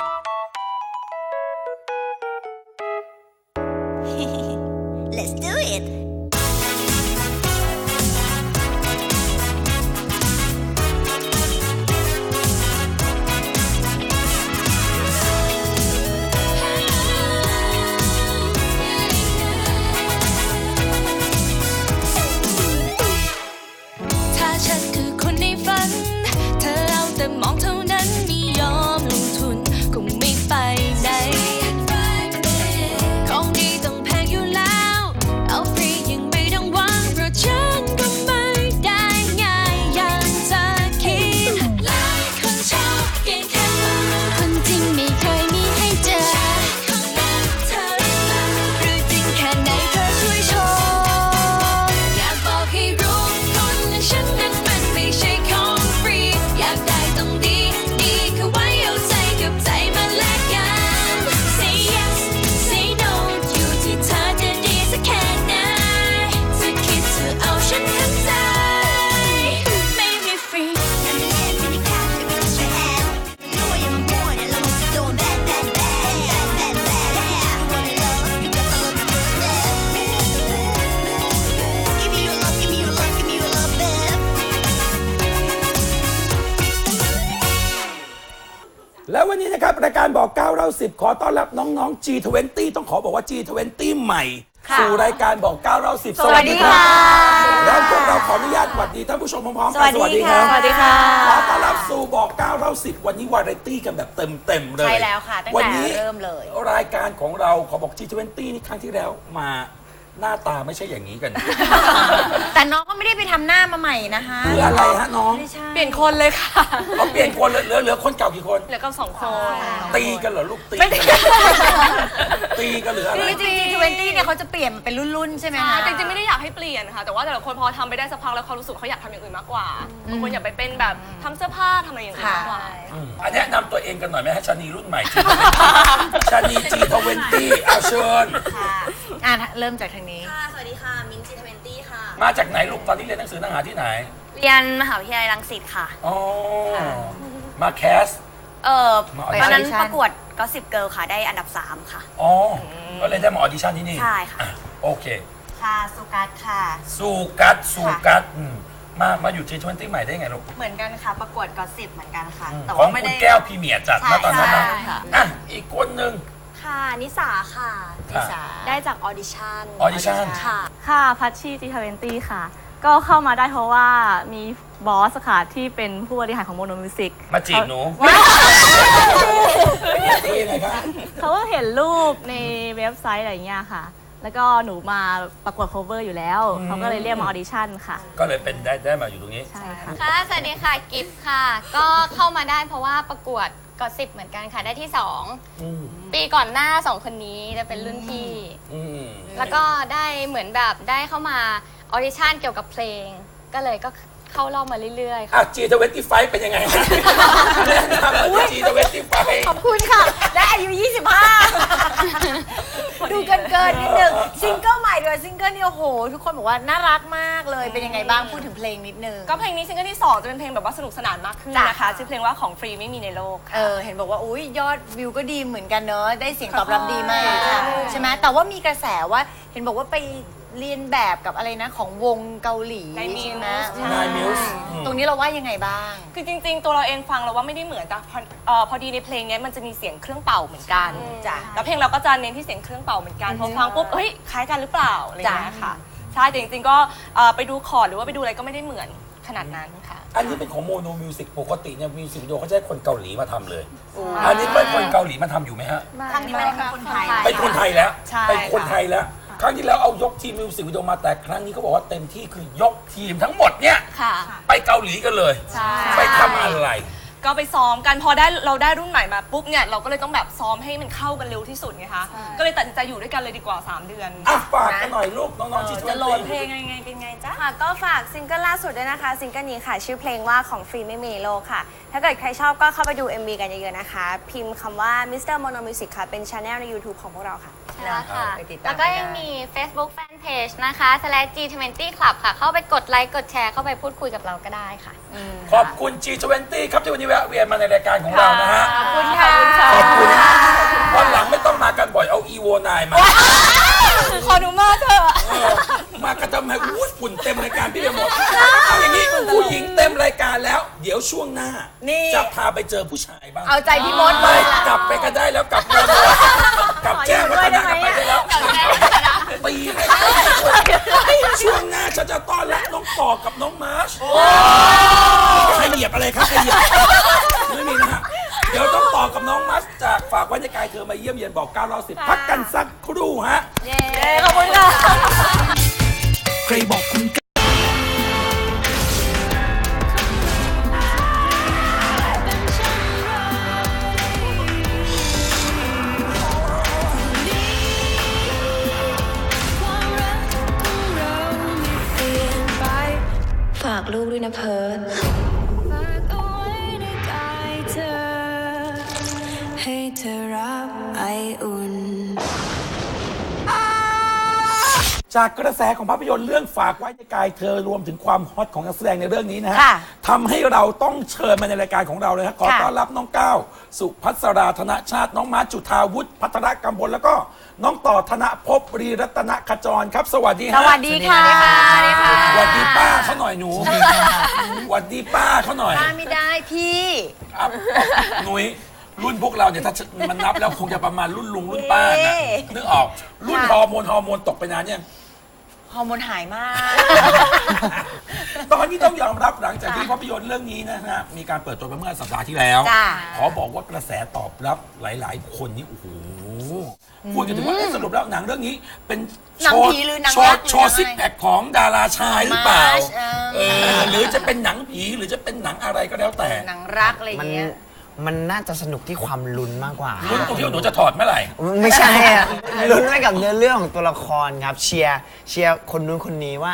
Let's do 90 ขอต้อนรับน้องๆ G20 ต้องขอบอกว่า G20 ใหม่สู่รายการบอก9เรา10สวัสดีค่ะ แล้วพวกเราขออนุญาตสวัสดีท่านผู้ชมพร้อมๆกันสวัสดีค่ะ สวัสดีค่ะ ขอต้อนรับสู่บอก9เรา10วันนี้วาไรตี้กันแบบเต็มๆเลยใช่แล้วค่ะตั้งแต่วันนี้เริ่มเลย รายการของเราขอบอก G20 นี่ครั้งที่แล้วมา หน้าตาไม่ใช่อย่างนี้กัน แต่น้องก็ไม่ได้ไปทำหน้ามาใหม่นะคะคืออะไรฮะน้องไม่ใช่เปลี่ยนคนเลยค่ะ เขาเปลี่ยนคนเหลือเหลือเหลือคนเก่ากี่คน เหลือกับสองคน ตีกันเหรอลูกตีกันเหรอตีกันหรืออะไร จริงๆ G20 เนี่ยเขาจะเปลี่ยนมาเป็นรุ่นๆ ใช่ไหมใช่คะ จริงๆ ไม่ได้อยากให้เปลี่ยนค่ะ แต่ว่าแต่ละคนพอทำไปได้สักพักแล้วเขารู้สึกเขาอยากทำอย่างอื่นมากกว่าบางคนอยากไปเป็นแบบทำเสื้อผ้าทำอะไรอย่างอื่นมากกว่าอืมอันแนะนำตัวเองกันหน่อยไหมฮะชานีรุ่นใหม่ ชานีจีทเวนตี้อาเชิญ ค่ะ อะเริ่มจากทางนี้ ค่ะ สวัสดีค่ะ มินจีทเวนตี้ค่ะ มาจากไหนลูกตอนนี้เรียนหนังสือหนังหาที่ไหนเรียนมหาวิทยาลัยรังสิตค่ะ อ๋อมาแคส เออมาตอนนั้น audition ประกวดก็สิบเกิลค่ะ ได้อันดับ 3 ค่ะ อ๋อก็เลยได้มาออดิชั่นที่นี่ใช่ค่ะ อ่โอเค ค่ะสุกัสค่ะ สู้กัดสู้กัดอืมมามาอยู่จีทเวนตี้ใหม่ได้ไงลูกเหมือนกันค่ะประกวดก็สิบเหมือนกันค่ะอืมแต่ของว่าไม่คุได้ณแก้วพรีเมียร์จัดนะตอนนั้นนะใช่ค่ะ อะอีกคนหนึ่ง ค่ะ นิสาค่ะ นิสา ได้จากออดิชั่น audition ค่ะ ค่ะพัชชีจีทเวนตี้ค่ะ ก็เข้ามาได้เพราะว่ามีบอสค่ะที่เป็นผู้บริหารของโมโนมิวสิกมาจีบหนูที่ยังไงครับ เขาก็เห็นรูปในเว็บไซต์อะไรอย่างเงี้ยค่ะ แล้วก็หนูมาประกวด cover อยู่แล้วอืมเขาก็เลยเรียกมาออดิชั่นค่ะ ก็เลยเป็นได้ได้มาอยู่ตรงนี้ ใช่ค่ะ ค่ะ สวัสดีค่ะ กิฟต์ค่ะ ก็เข้ามาได้เพราะว่าประกวด กอสิบเหมือนกันค่ะได้ที่อืม2ปีก่อนหน้า2คนนี้จะเป็นรุ่นพี่ อืมแล้วก็ได้เหมือนแบบได้เข้ามาออดิชั่นเกี่ยวกับเพลง ก็เลยก็ เข้ารอบมาเรื่อยๆค่ะ อะ G25 เป็นยังไงแนะนำมา G25 ขอบคุณค่ะ และอายุ 25 ดูเกินเกินๆนิดนึงซิงเกิลใหม่ด้วยซิงเกิลนี่โอ้โห ทุกคนบอกว่าน่ารักมากเลยเป็นยังไงบ้างพูดถึงเพลงนิดนึง ก็เพลงนี้ซิงเกิลที่ 2 จะเป็นเพลงแบบว่าสนุกสนานมากขึ้นจ้ะนะคะชื่อเพลงว่าของฟรีไม่มีในโลกค่ะ เออเห็นบอกว่าอุ้ยยอดวิวก็ดีเหมือนกันเนอะได้เสียงตอบรับดีมาก ใช่ ใช่ไหมแต่ว่ามีกระแสว่าเห็นบอกว่าไป เรียนแบบกับอะไรนะของวงเกาหลีในมิใช่วไหมนายมิวส์ตรงนี้เราว่ายังไงบ้าง คือจริง ๆ ตัวเราเองฟังเราว่าไม่ได้เหมือนแต่พอเอ่อพอดีในเพลงเนี้ยมันจะมีเสียงเครื่องเป่าเหมือนกันจ้ะแล้วเพลงเราก็จะเน้นที่เสียงเครื่องเป่าเหมือนกันพอฟังปุ๊บเฮ้ยคล้ายกันหรือเปล่าอะไรอย่างเงี้ยจ้ะค่ะใช่แต่จริงๆก็เอ่อไปดูคอร์ดหรือว่าไปดูอะไรก็ไม่ได้เหมือนขนาดนั้นค่ะ อันนี้เป็นของโมโนมิวสิกปกติเนี่ยมิวสิกวิดีโอเขาจะให้คนเกาหลีมาทำเลย อันนี้เป็นคนเกาหลีมาทำอยู่ไหมฮะครั้งนี้เป็นคนไทย เป็นคนไทยแล้ว ใช่เป็นคนค่ะไทยแล้ว ครั้งที่แล้วเอายกทีมมิวสิกวิดีโอมาแต่ครั้งนี้เขาบอกว่าเต็มที่คือยกทีมทั้งหมดเนี่ยค่ะ ไปเกาหลีกันเลย ใช่ ไปทำอะไร ก็ไปซ้อมกันพอได้เราได้รุ่นใหม่มาปุ๊บเนี่ยเราก็เลยต้องแบบซ้อมให้มันเข้ากันเร็วที่สุดไงคะก็เลยตัดสินใจอยู่ด้วยกันเลยดีกว่า 3 เดือนอะฝากกันหน่อยลูกน้องๆที่จะโหลดเพลงยังไงกันไงจ๊ะ ค่ะก็ฝากซิงเกิลล่าสุดด้วยนะคะ ซิงเกิลนี้ค่ะ ชื่อเพลงว่าของฟรีไม่มีในโลกค่ะ ถ้าเกิดใครชอบก็เข้าไปดู MV กันเยอะๆนะคะ พิมพ์คำว่า Mr. Mono Music ค่ะ เป็นช anel ใน YouTube ของพวกเราค่ะ แล้วค่ะ ไปติดตามแล้วก็ยังได้ มี Facebook Fanpage นะคะ slash G20 Club ค่ะ เข้าไปกดไลค์ กดแชร์ เข้าไปพูดคุยกับเราก็ได้ค่ะ ขอบคุณ G20 ครับที่วันนี้แวะเวียนมาในรายการของเรานะฮะ ขอบคุณค่ะ ขอบคุณโวนายมา ขอหนูมาเถอะ เออมากันทำไมอู้ฝุ่นเต็มรายการพี่ไปหมดเอาอย่างนี้ผู้หญิงเต็มรายการแล้ว เดี๋ยวช่วงหน้า นี่ จะพาไปเจอผู้ชายบ้างเอาใจพี่มดไปเลยกลับไปกันได้แล้วกลับมาเลยกลับแจ้งวัฒนะกลับไปได้แล้วตีให้ช่วงหน้าฉันจะต้อนรับน้องต่อกับน้องมาร์ชใครเหยียบอะไรครับใครเหยียบไม่มีนะฮะเดี๋ยวต้องต่อกับน้องมาร์ชจากฝากไว้ในกายเธอมาเยี่ยมเยียนบอก9เราสิบพักกันสักครู่ฮะขอบคุณค่ะ ใครบอกคุณฝาก ลูกด้วยนะเพิร์ดฝากเอาไว้ในกายเธอให้เธอรับไออุ่น จากกระแสของภาพยนตร์เรื่องฝากไว้ในกายเธอรวมถึงความฮอตของนักแสดงในเรื่องนี้นะฮะค่ะทำให้เราต้องเชิญมาในรายการของเราเลยครับขอค่ะ ต้อนรับน้องก้าวสุพัสราธนชาติน้องมาร์คจุธาวุฒิพัฒรกำบลแล้วก็ น้องต่อธนภพรีรัตนขจรครับ สวัสดีสฮะวัสดีค่ะ สวัสดีค่ะ สวัสดีป้าเขาหน่อยหนูสวัสดีป้าเขาหน่อยป้าไม่ได้พี่ครับหนุยรุ่นพวกเราเนี่ยถ้ามันนับแล้วคงจะประมาณรุ่นลุงรุ่นป้านะเอ๊ะนึกออกรุ่นฮอร์โมนฮอร์โมนตกไปนานยัง ฮอร์โมนหายมาก ตอนนี้ต้องยอมรับหลังจากที่ภาพยนตร์เรื่องนี้นะฮะมีการเปิดตัวไปเมื่อสัปดาห์ที่แล้วจ้าขอบอกว่ากระแสตอบรับหลาย ๆ คนนี่โอ้โหพูดกันถึงว่าเอ๊ะสรุปแล้วหนังเรื่องนี้ เป็นหนังโชว์ผีหรือหนังโชว์รักหรือโชว์หนังอะไร ซิกแพคของดาราชายหรือเปล่า มาร์ชเออเออหรือจะเป็นหนังผีหรือจะเป็นหนังอะไรก็แล้วแต่ หนังรักอะไรอย่างมันเงี้ย มันน่าจะสนุกที่ความลุ้นมากกว่ารุ่นตรงที่ว่าหนูจะถอดเมื่อไหร่ ไม่ใช่อะลุ้นไปกับเนื้อเรื่องของตัวละครครับ เชียร์เชียร์คนนู้นคนนี้ว่า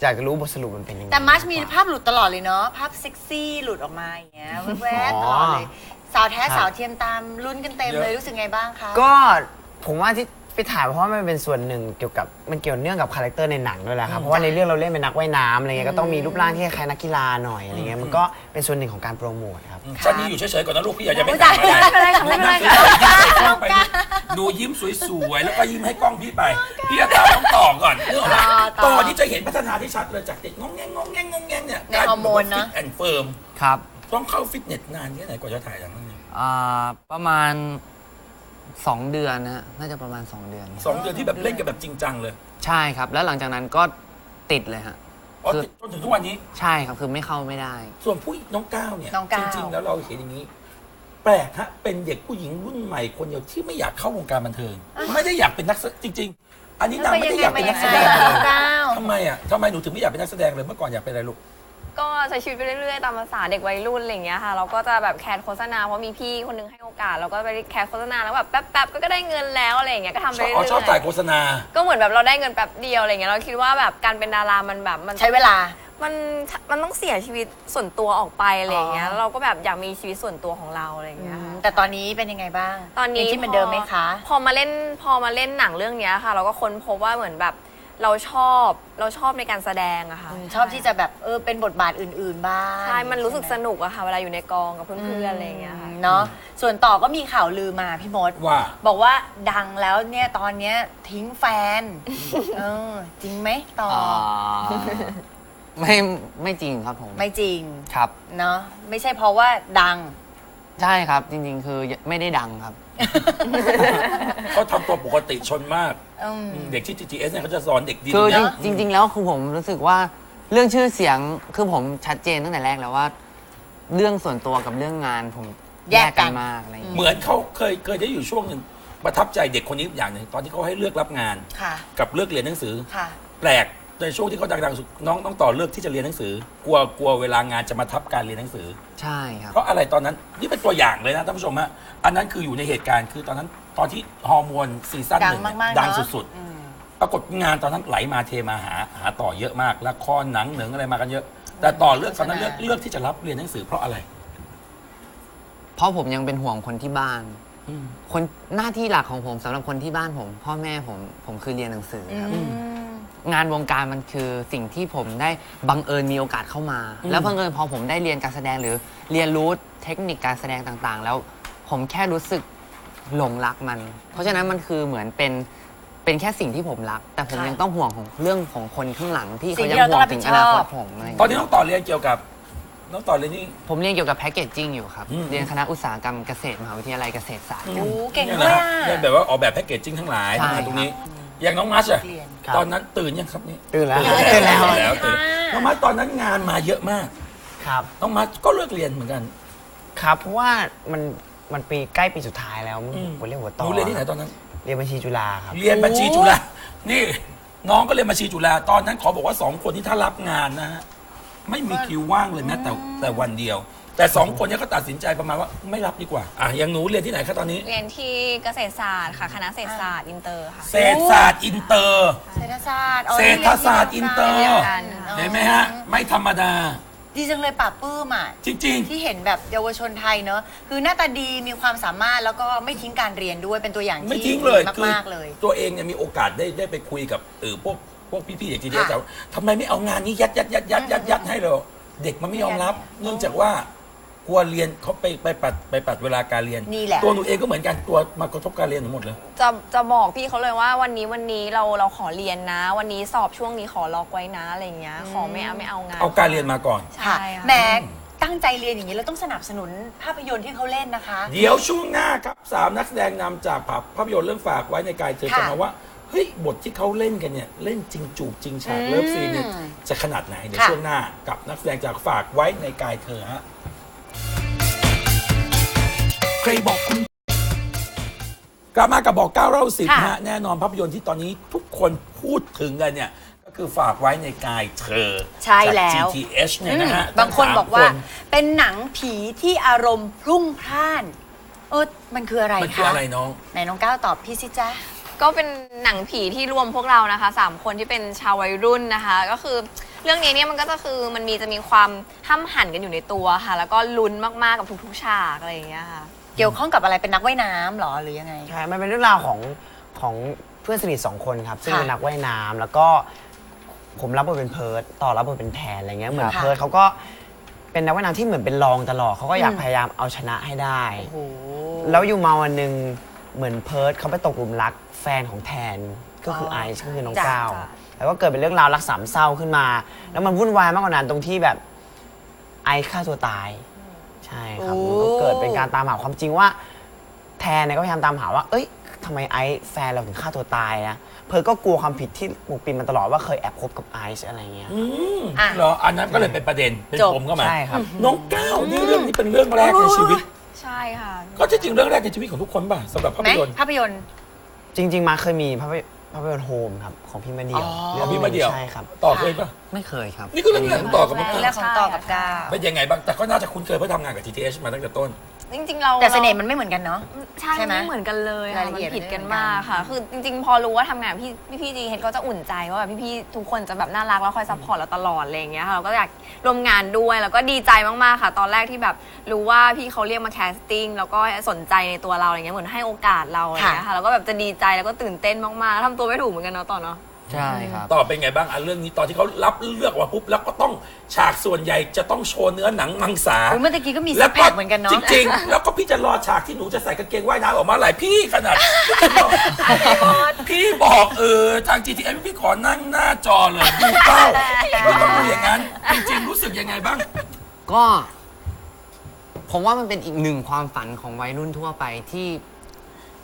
อยากจะรู้บทสรุปมันเป็นยังไงแต่มาร์ชมีภาพหลุดตลอดเลยเนาะภาพเซ็กซี่หลุดออกมาอย่างเงี้ยแวบๆตลอดเลยสาวแท้ครับสาวเทียมตามลุ้นกันเต็มเลยรู้สึกไงบ้างคะ ก็ผมว่าที่ ไปถ่ายเพราะว่ามันเป็นส่วนหนึ่งเกี่ยวกับมันเกี่ยวเนื่องกับคาแรคเตอร์ในหนังด้วยแหละครับเพราะว่าในเรื่องเราเล่นเป็นนักว่ายน้ำอะไรเงี้ยก็ต้องมีรูปร่างที่คล้ายนักกีฬาหน่อยอะไรเงี้ยมันก็เป็นส่วนหนึ่งของการโปรโมทครับ ฉันนี่อยู่เฉยๆก่อนนะลูกพี่อยากจะไม่ไม่ถามได้อะไรไม่เป็นไรค่ะหนูไม่เป็นไรนั่งค่ะสวยๆยิ้มใส่กล้องไปหนูยิ้มสวยๆแล้วก็ยิ้มให้กล้องพี่ไปพี่จะตามน้องต่อก่อนเรื่องอะไรต่อต่อที่จะเห็นพัฒนาที่ชัดเลยจากเด็กงงแงงงงแงงงงแงงเนี่ยในฮอร์โมนนะฟิตแอนด์เฟิร์มครับต้องเข้าฟิตเนสนานแค่ไหนกว่าจะถ่ายหนังเรื่องนี้ อ่าประมาณ 2เดือนนะฮะน่าจะประมาณ 2 เดือน สองเดือนที่แบบเล่นกันแบบจริงจังเลยใช่ครับ แล้วหลังจากนั้นก็ติดเลยฮะ อ๋อคือ จนถึงทุกวันนี้ ใช่ครับคือไม่เข้าไม่ได้ ส่วนผู้น้องก้าวเนี่ยน้องก้าวจริง ๆ แล้วเราเห็นอย่างนี้ แปลกฮะเป็นเด็กผู้หญิงรุ่นใหม่คนเดียวที่ไม่อยากเข้าวงการบันเทิง ไม่ได้อยากเป็นนักแสจริง ๆ อันนี้นางไม่ได้อยากเป็นนักแสดงแล้วเลไปยังไงมายังไงน้องก้าวยทำไมอะทำไมหนูถึงไม่อยากเป็นนักแสดงเลยเมื่อก่อนอยากเป็นอะไรลูก ก็ใช้ชีวิตไปเรื่อยๆ ตามภาษาเด็กวัยรุ่นอะไรอย่างเงี้ยค่ะ เราก็จะแบบแคสโฆษณาเพราะมีพี่คนหนึงให้โอกาส เราก็ไปแคสโฆษณาแล้วแบบแป๊บๆก็ได้เงินแล้วอะไรอย่างเงี้ยก็ทำไปชอบเรื่อ๋ออยชอบถ่ายโฆษณา ๆก็เหมือนแบบเราได้เงินแป๊บเดียวอะไรอย่างเงี้ยเราคิดว่าแบบการเป็นดารามันแบบมัน ใช้เวลา มันมันต้องเสียชีวิตส่วนตัวออกไปอะไรอย่างเงี้ยอ๋อเราก็แบบอยากมีชีวิตส่วนตัวของเราอะไรอย่างเงี้ยค่ะแต่ตอนนี้เป็นยังไงบ้างตอนนี้ยังที่เหมือนเดิมไหมคะ พอมาเล่นพอมาเล่นหนังเรื่องเนี้ยค่ะ เราก็ค้นพบว่าเหมือนแบบ เราชอบเราชอบในการแสดงอะค่ะ ชอบที่จะแบบเออเป็นบทบาทอื่น ๆ บ้างใช่ มันรู้สึกสใช่ไหนุกอะค่ะ เวลาอยู่ในกองกับเพื่อนๆอะไรอย่างเงี้ยค่ะ เนาะส่วนต่อก็มีข่าวลือมาพี่มดว่า บอกว่าดังแล้วเนี่ยตอนเนี้ยทิ้งแฟนเออจริงไหมต่อออ่าไม่ไม่จริงครับผม ไม่จริงครับ เนาะไม่ใช่เพราะว่าดัง ใช่ครับจริงๆ คือไม่ได้ดังครับ เขาทำตัวปกติชนมาก อืม เด็กที่ GTS เนี่ยเขาจะสอนเด็กดีคือนะจริงจริง ๆ แล้วคือผมรู้สึกว่าเรื่องชื่อเสียงคือผมชัดเจนตั้งแต่แรกแล้วว่า เรื่องส่วนตัวกับเรื่องงานผมแยกกัน มากอะไรอย่างเงี้ย เหมือนเขาเคยเคยได้อยู่ช่วงหนึ่งประทับใจเด็กคนนี้อย่างหนึ่งตอนที่เขาให้เลือกรับงาน ค่ะ กับเลือกเรียนหนังสือ ค่ะ แปลก ในช่วงที่เขาดังๆสุดน้องต้องต่อเลือกที่จะเรียนหนังสือกลัวกลัวเวลางานจะมาทับการเรียนหนังสือ ใช่ครับเพราะอะไรตอนนั้นนี่เป็นตัวอย่างเลยนะท่านผู้ชมฮะอันนั้นคืออยู่ในเหตุการณ์คือตอนนั้นตอนที่ฮอร์โมนซีซั่นดัหงนึ่งเนี่ยมากๆดังเนอะ สุดอืมๆปรากฏงานตอนนั้นไหลมาเทมาหาหาต่อเยอะมากละครหนังเหนึ่งอะไรมากันเยอะ แต่ต่อเลือกตอนนั้นเลือกเลือกที่จะรับเรียนหนังสือเพราะอะไร เพราะผมยังเป็นห่วงคนที่บ้านอืมคนหน้าที่หลักของผมสำหรับคนที่บ้านผม พ่อแม่ผมผมคือเรียนหนังสือครับ งานวงการมันคือสิ่งที่ผมได้บังเอิญมีโอกาสเข้ามาอืมแล้วบังเอิญพอผมได้เรียนการแสดงหรือเรียนรู้เทคนิคการแสดงต่างๆ แล้วผมแค่รู้สึกหลงรักมัน เพราะฉะนั้นมันคือเหมือนเป็นเป็นแค่สิ่งที่ผมรัก แต่ผมค่ะยังต้องห่วงของเรื่องของคนข้างหลังที่สิ่เขางที่ยังเราห่ต้วองงถึงรับอผิดชอบนาคตผมอะไรอย่างตอนเงี้ยนี้น้องต่อเรียนเกี่ยวกับน้องต่อเรียนนี่ ผมเรียนเกี่ยวกับแพคเกจจิ้งอยู่ครับ อืม เรียนคณะอุตสาหกรรมเกษตรมหาวิทยาลัยเกษตรศาสตร์ โอ้เก่งเนี่ยด้วนะยฮะอะ เรียนแบบว่าออกแบบแพ็กเกจจิ้งทั้งหลายใช่ตรงนี้ อย่างน้องมัชอะเรียน ครับ ตอนนั้นตื่นยังครับนี่ตื่นแล้วตื่ตื่นนแล้แล้ววตื่นน้องมัชตอนนั้นงานมาเยอะมาก ครับ น้องมัชก็เลิกเรียนเหมือนกันครับ เพราะว่ามันมันปีใกล้ปีสุดท้ายแล้วอืมผมเรียกหัวหต่อนูเรียนที่ไหนตอนนั้น เรียนบัญชีจุฬาครับ เรียนบัญชีจุฬานี่น้องก็เรียนบัญชีจุฬาตอนนั้นขอบอกว่าสองคนที่ถ้ารับงานนะฮะไม่มีคิวว่างเลยแม้แต่แต่วันเดียว แต่สองคนเนี้ก็ตัดสินใจประมาณว่าไม่รับดีกว่าอะอย่างหนูเรียนที่ไหนครับตอนนี้ เรียนที่เกษตรศาสตร์ค่ะ คณะเศรษฐศาสตร์อินเตอร์ค่ะ เศรษฐศาสตร์อินเตอร์ เศรษฐศาสตร์อ๋อเศรษฐศาสตร์อินเตอร์เรียนกันเห็นไหมฮะ ไม่ธรรมดา ดีจังเลยป่าบปลื้มอะจริง ที่เห็นแบบเยาวชนไทยเนอะคือหน้าตาดีมีความสามารถแล้วก็ไม่ทิ้งการเรียนด้วยเป็นตัวอย่างๆ ไม่ที่ทิ้งเลยดีคือมากๆเลย ตัวเองเนี่ยมีโอกาสได้ได้ไปคุยกับเออพวกพวกพี่ๆอย่างทีเดียวค่ะแต่ว่าทำไมไม่เอางานนี้ยัดยัดยัดยัดยัดยัดให้เราเด็กมันไม่ยอมรับ เนื่องจากว่า กลัวเรียนเขาไปไปปัดไปปัดเวลาการเรียน นี่แหละ ตัวหนูเองก็เหมือนกันตัวมากระทบการเรียนหนูหมดเลยจะจะบอกพี่เขาเลยว่าวันนี้วันนี้เราเราขอเรียนนะ วันนี้สอบช่วงนี้ขอล็อกไว้นะอะไรอย่างเงี้ย ขอไม่เอาไม่เอางานเอาการเรียนมาก่อน ใช่ค่ะแหม้ตั้งใจเรียนอย่างนี้เราต้องสนับสนุนภาพยนตร์ที่เขาเล่นนะคะ เดี๋ยวช่วงหน้าครับสามนักแสดงนำจากภาพยนตร์เรื่องฝากไว้ในกายเธอค่ะ จะมาว่าเฮ้ยบทที่เขาเล่นกันเนี่ยเล่นจริงจูบจริงฉากเลิฟซีนเนี่ยจะขนาดไหนเดี๋ยวค่ะช่วงหน้ากับนักแสดงจากฝากไว้ในกายเธอฮะ ใครบอกคุณ กลับมากับบอกเก้าเล่าสิบค่ะฮะ แน่นอนภาพยนตร์ที่ตอนนี้ทุกคนพูดถึงกันเนี่ย ก็คือฝากไว้ในกายเธอใช่แล้ว จาก GTH เนี่ยนะฮะอืมบางคนทั้สมบอกว่าคเป็นหนังผีที่อารมณ์พรุ่งพล่าน เออมันคืออะไรมันคือคะอะไรน้อง ไหนน้องก้าวตอบพี่สิจ๊ะ ก็เป็นหนังผีที่รวมพวกเรานะคะสามคนที่เป็นชาววัยรุ่นนะคะ ก็คือเรื่องนี้เนี่ยมันก็จะคือมันมีจะมีความห้ำหั่นกันอยู่ในตัวค่ะ แล้วก็ลุ้นมากๆกับทุกๆฉากอะไรอย่างเงี้ยค่ะ เกี่ยวข้องกับอะไรเป็นนักว่ายน้ำเหรอหรือยังไง ใช่ มันเป็นเรื่องราวของของเพื่อนสนิทสองคนครับ ซึ่งค่ะเป็นนักว่ายน้ำแล้วก็ผมรับบทเป็นเพิร์ดต่อรับบทเป็นแทนอะไรเงี้ย เหมือนค่ะเพิร์ดเขาก็เป็นนักว่ายน้ำที่เหมือนเป็นรองตลอดเขาก็อยากอืม พยายามเอาชนะให้ได้ โอ้โห แล้วอยู่มาวันหนึ่งเหมือนเพิร์ดเขาไปตกหลุมรักแฟนของแทนก็คืออไอซ์ก็คือน้องจ้ะก้าวจ้ะ แล้วก็เกิดเป็นเรื่องราวรักสามเศร้าขึ้นมา แล้วมันวุ่นวายมากกว่านั้นตรงที่แบบไอซ์ฆ่าตัวตายใช่ครับมันก็เกิดเป็นการตามหาความจริงว่า แทนเนี่ยก็พยายามตามหาว่า เอ้ยทำไมไอซ์แฟนเราถึงฆ่าตัวตายนะเพิร์ดก็กลัวความผิดที่ปกปิดมันตลอดว่าเคยแอบคบกับไอซ์อะไรเงี้ยอืมอะ เหรออันนั้นก็เลยเป็นประเด็นเป็นจบปมเข้ามาใช่ครับ น้องก้าวนี่เรื่องนี้เป็นเรื่องแรกในชีวิต ใช่ค่ะก็ที่จริงเรื่องแรกในชีวิตของทุกคนป่ะสำหรับภาไหมพยนตร์ภาพยนตร์ จริง ๆ มาเคยมีภาพย ภาพยนตร์โฮมครับของพี่มาเดียวอ๋อเรื่องพี่มาเดี่ยว ใช่ครับ ต่อเคยป่ะไม่เคยครับ นี่ก็เรื่องแรกของต่อกับน้องเรื่ก้าองวของต่อกับก้าวเป็นยังไงบ้างแต่ก็น่าจะคุ้นเคยเพราะทำงานกับ GTH มาตั้งแต่ต้น จริงๆเราแต่เสน่ห์มันไม่เหมือนกันเนาะ ใช่ใช่ไหมไม่เหมือนกันเลยราค่ะยละเอียดมันผิดกันไม่เหมือนกันมากค่ะ คือจริงๆ พอรู้ว่าทำงานกับพี่พี่พี่จีเฮดก็จะอุ่นใจว่าแบบพี่ๆทุกคนจะแบบน่ารักแล้วคอยซัพพอร์ตเราตลอดอะไรอย่างเงี้ยค่ะเราก็อยากร่วมงานด้วยแล้วก็ดีใจมากๆค่ะ ตอนแรกที่แบบรู้ว่าพี่เขาเรียกมาแคสติ้งแล้วก็สนใจในตัวเราอะไรเงี้ยเหมือนให้โอกาสเราอะไรเงี้ยค่ะแล้วก็แบบจะดีใจแล้วก็ตื่นเต้นมากๆทำตัวไม่ถูกเหมือนกันเนาะต่อเนาะ ใช่ครับ ต่อเป็นไงบ้างอะเรื่องนี้ตอนที่เขารับเลือกว่าปุ๊บแล้วก็ต้องฉากส่วนใหญ่จะต้องโชว์เนื้อหนังมังสาอุ๊ยเมื่อตะกี้ก็มีแล้ซิวกแพคเหมือนกันเนาะจริงๆ แล้วก็พี่จะรอฉากที่หนูจะใส่กางเกงว่ายน้ำออกมาหลายพี่ขนาด พี่บอกเออทาง GTM พี่ขอนั่งหน้าจอเลยดูเป้าไม่ต้องดูอย่างนั้น จริงๆ รู้สึกยังไงบ้าง ก็ ผมว่ามันเป็นอีกหนึ่งความฝันของวัยรุ่นทั่วไปที่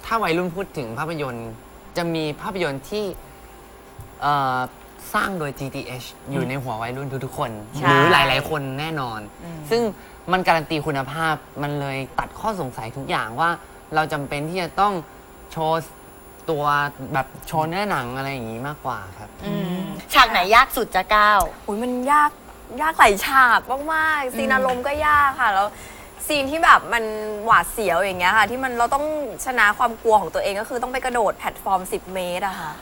ถ้าวัยรุ่นพูดถึงภาพยนตร์ จะมีภาพยนตร์ที่ เอ่อสร้างโดย GTH อยู่ในหัววัยรุ่นทุกๆคน ใช่ หรือหลายๆคนแน่นอน ซึ่งมันการันตีคุณภาพมันเลยตัดข้อสงสัยทุกอย่างว่า เราจำเป็นที่จะต้องโชว์ตัวแบบโชว์เนื้อหนังอะไรอย่างนี้มากกว่าครับ ฉากไหนยากสุดจะก้าวอุ้ยมันยากยากหลายฉากมากๆซีนอารมณ์ก็ยากค่ะ แล้วซีนที่แบบมันหวาดเสียวอย่างเงี้ยค่ะ ที่มันเราต้องชนะความกลัวของตัวเองก็คือต้องไปกระโดดแพลตฟอร์ม 10 เมตรอะค่ะ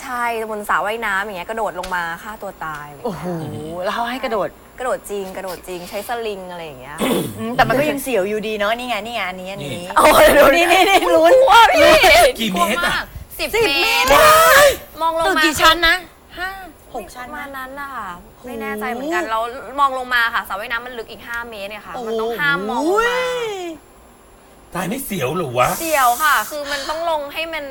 ใช่บนสระว่ายน้ำอย่างเงี้ยกระโดดลงมาฆ่าตัวตายอะไรอย่างโอ้เงี้ยโหแล้วเขาให้กระโดดกระโดดจริง กระโดดจริงใช้สลิงอะไรอย่างเงี้ย อืมแต่มันก็ยังเสียวอยู่ดีเนาะนี่ไงนี่ไงอันนี้อันนี้โอ้ยดูนี่นี่นี่ลุ้นว่าพี่กี่เมตรอะ สิบสิบเมเมตตรรมองลงตึกมากี่ชั้นนะห้าหกปชั้นระมาณนะนั้นนะคะไม่แน่ใจเหมือนกันแล้วมองลงมาค่ะสระว่ายน้ำมันลึกอีก 5 เมตรเนี่ยค่ะ มันต้องโอ้โหห้ามมองลงมา ตายไม่เสียวเหรือวะ เสียวค่ะ คือมันต้องลงให้มัน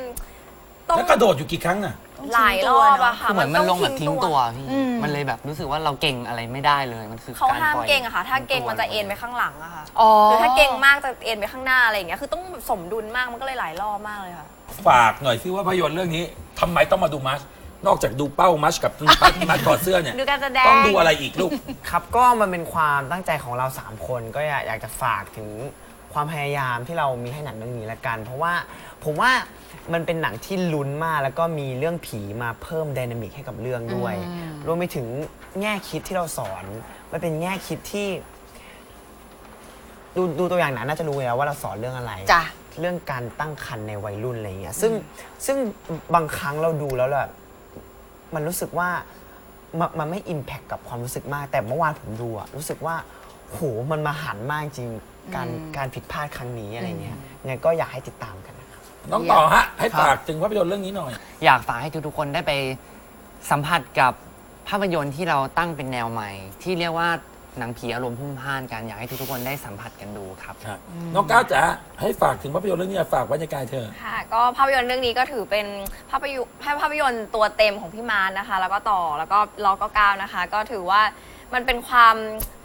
ต้อง แล้วกระโดดอยู่กี่ครั้งอะ หลายรอบอะค่ะคือเหมือนมันต้ลงแบบทิ้งตัวพี่อืมมันเลยแบบรู้สึกว่าเราเก่งอะไรไม่ได้เลยมันคือเขาการห้ามปล่อยเก่งอะค่ะ ถ้าเก่งทิ้มันจะตัวเอ็นไปข้างหลังอะค่ะอ๋อหรือถ้าเก่งมากจะเอ็นไปข้างหน้าอะไรอย่างเงี้ยคือต้องสมดุลมากมันก็เลยหลายรอบมากเลยค่ะ ฝากหน่อยซิว่าภาพยนตร์เรื่องนี้ทำไมต้องมาดูมัชนอกจากดูเป้ามัชกับมัชมัชถอดเสื้อเนี่ยดูการแสดงต้องดูอะไรอีกลูกครับก็มันเป็นความตั้งใจของเรา 3 คนก็อยากอยากจะฝากถึงความพยายามที่เรามีให้หนังเรื่องนี้ละกัน เพราะว่า ผมว่ามันเป็นหนังที่ลุ้นมาก แล้วก็มีเรื่องผีมาเพิ่มไดนามิกให้กับเรื่องด้วย รวมไปถึงแง่คิดที่เราสอน มันเป็นแง่คิดที่ ดูดูตัวอย่างหนังน่าจะรู้แล้วว่าเราสอนเรื่องอะไร จ้ะ เรื่องการตั้งครรภ์ในวัยรุ่นอะไรเงี้ย ซึ่งซึ่งบางครั้งเราดูแล้วแบบมันรู้สึกว่ามันมันไม่อิมแพคกับความรู้สึกมาก แต่เมื่อวานผมดูอะรู้สึกว่าโหมันมาหันมากจริง การการผิดพลาดครั้งนี้อะไรเงี้ยยังไงก็อยากให้ติดตามกันนะครับ น้องต่อฮะ ให้ฝากถึงภาพยนตร์เรื่องนี้หน่อย อยากฝากให้ทุกๆคนได้ไปสัมผัสกับภาพยนตร์ที่เราตั้งเป็นแนวใหม่ ที่เรียกว่าหนังผีอารมณ์พุ่งพ่านกันอยากให้ทุกๆคนได้สัมผัสกันดูครับน้องก้าวจ๋าให้ฝากถึงภาพยนตร์เรื่องนี้ฝากไว้ในกายเธอ ค่ะก็ภาพยนตร์เรื่องนี้ก็ถือเป็นภาพยนตร์ภาพยนตร์ตัวเต็มของพี่มานนะคะ แล้วก็ต่อแล้วก็ล้อก็ก้าวนะคะ ก็ถือว่า มันเป็นความ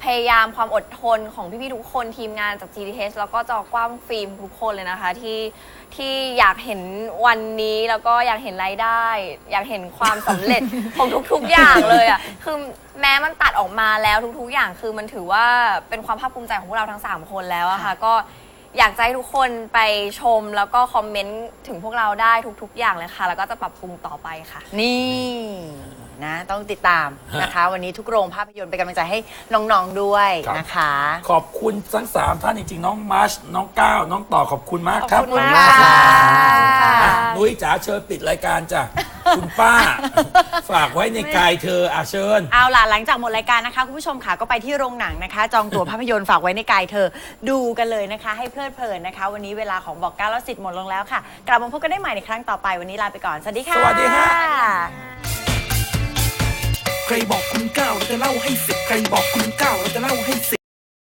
พยายามความอดทนของพี่ๆทุกคนทีมงานจาก GDH แล้วก็จอกว้างฟิล์มทุกคนเลยนะคะที่ที่อยากเห็นวันนี้แล้วก็อยากเห็นรายได้ อยากเห็นความสำเร็จ ของทุกๆอย่างเลยอะคือแม้มันตัดออกมาแล้วทุกๆอย่างคือมันถือว่าเป็นความภาคภูมิใจของพวกเราทั้งสามคนแล้วอะค่ะก็อยากจะให้ทุกคนไปชมแล้วก็คอมเมนต์ถึงพวกเราได้ทุกๆอย่างเลยค่ะ แล้วก็จะปรับปรุงต่อไปค่ะ นี่ นะต้องติดตามนะคะ วันนี้ทุกโรงภาพยนตร์เป็นกำลังใจให้น้องๆด้วยครับ นะคะ ขอบคุณทั้งสามท่านจริงๆ น้องมัชน้องก้าวน้องต่อขอบคุณมากครับขอบคุณมากค่ะ อะนุ้ยจ๋าเชิญปิดรายการจ้ะ คุณป้า ฝากไว้ในกายเธออาเชิญ เอาล่ะหลังจากหมดรายการนะคะคุณผู้ชมค่ะก็ไปที่โรงหนังนะคะ จองตั๋วภาพยนตร์ฝากไว้ในกายเธอ ดูกันเลยนะคะ ให้เพลิดเพลินนะคะ วันนี้เวลาของบอกเก้าแล้วสิทธิ์หมดลงแล้วค่ะ กลับมาพบกันได้ใหม่ในครั้งต่อไปวันนี้ลาไปก่อน สวัสดีค่ะ สวัสดีฮะ ใครบอกคุณก้าวเราจะเล่าให้สิบใครบอกคุณก้าวเราจะเล่าให้สิบ